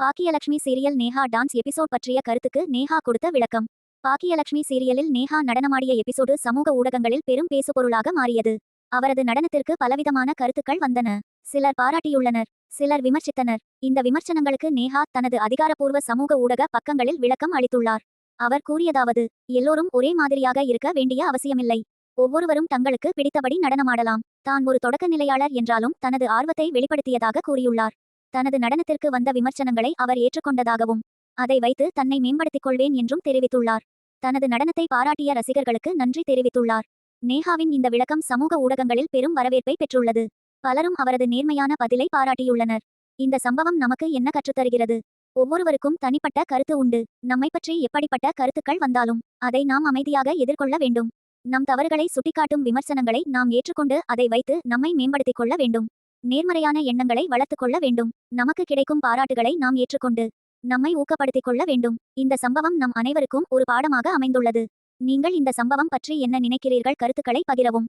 Baakiyalakshmi serial Neha dance episode பற்றிய கருத்துக்கு நேஹா கொடுத்த விளக்கம். பாக்கியலட்சுமி சீரியலில் நேஹா நடனமாடிய எபிசோடு சமூக ஊடகங்களில் பெரும் பேசுபொருளாக மாறியது. அவரது நடனத்திற்கு பலவிதமான கருத்துக்கள் வந்தன. சிலர் பாராட்டியுள்ளனர் சிலர் விமர்சித்தனர். இந்த விமர்சனங்களுக்கு நேஹா தனது அதிகாரப்பூர்வ சமூக ஊடக பக்கங்களில் விளக்கம் அளித்துள்ளார். அவர் கூறியதாவது எல்லோரும் ஒரே மாதிரியாக இருக்க வேண்டிய அவசியமில்லை. ஒவ்வொருவரும் தங்களுக்கு பிடித்தபடி நடனமாடலாம். தான் ஒரு தொடக்க நிலையாளர் என்றாலும் தனது ஆர்வத்தை வெளிப்படுத்தியதாக கூறியுள்ளார். தனது நடனத்திற்கு வந்த விமர்சனங்களை அவர் ஏற்றுக்கொண்டதாகவும் அதை வைத்து தன்னை மேம்படுத்திக் கொள்வேன் என்றும் தெரிவித்துள்ளார். தனது நடனத்தை பாராட்டிய ரசிகர்களுக்கு நன்றி தெரிவித்துள்ளார். நேஹாவின் இந்த விளக்கம் சமூக ஊடகங்களில் பெரும் வரவேற்பை பெற்றுள்ளது. பலரும் அவரது நேர்மையான பதிலை பாராட்டியுள்ளனர். இந்த சம்பவம் நமக்கு என்ன கற்றுத்தருகிறது? ஒவ்வொருவருக்கும் தனிப்பட்ட கருத்து உண்டு. நம்மை பற்றி எப்படிப்பட்ட கருத்துக்கள் வந்தாலும் அதை நாம் அமைதியாக எதிர்கொள்ள வேண்டும். நம் தவறுகளை சுட்டிக்காட்டும் விமர்சனங்களை நாம் ஏற்றுக்கொண்டு அதை வைத்து நம்மை மேம்படுத்திக் கொள்ள வேண்டும். நேர்மறையான எண்ணங்களை வளர்த்துக் கொள்ள வேண்டும். நமக்கு கிடைக்கும் பாராட்டுகளை நாம் ஏற்றுக்கொண்டு நம்மை ஊக்கப்படுத்திக் கொள்ள வேண்டும். இந்த சம்பவம் நம் அனைவருக்கும் ஒரு பாடமாக அமைந்துள்ளது. நீங்கள் இந்த சம்பவம் பற்றி என்ன நினைக்கிறீர்கள் கருத்துக்களை பகிரவும்.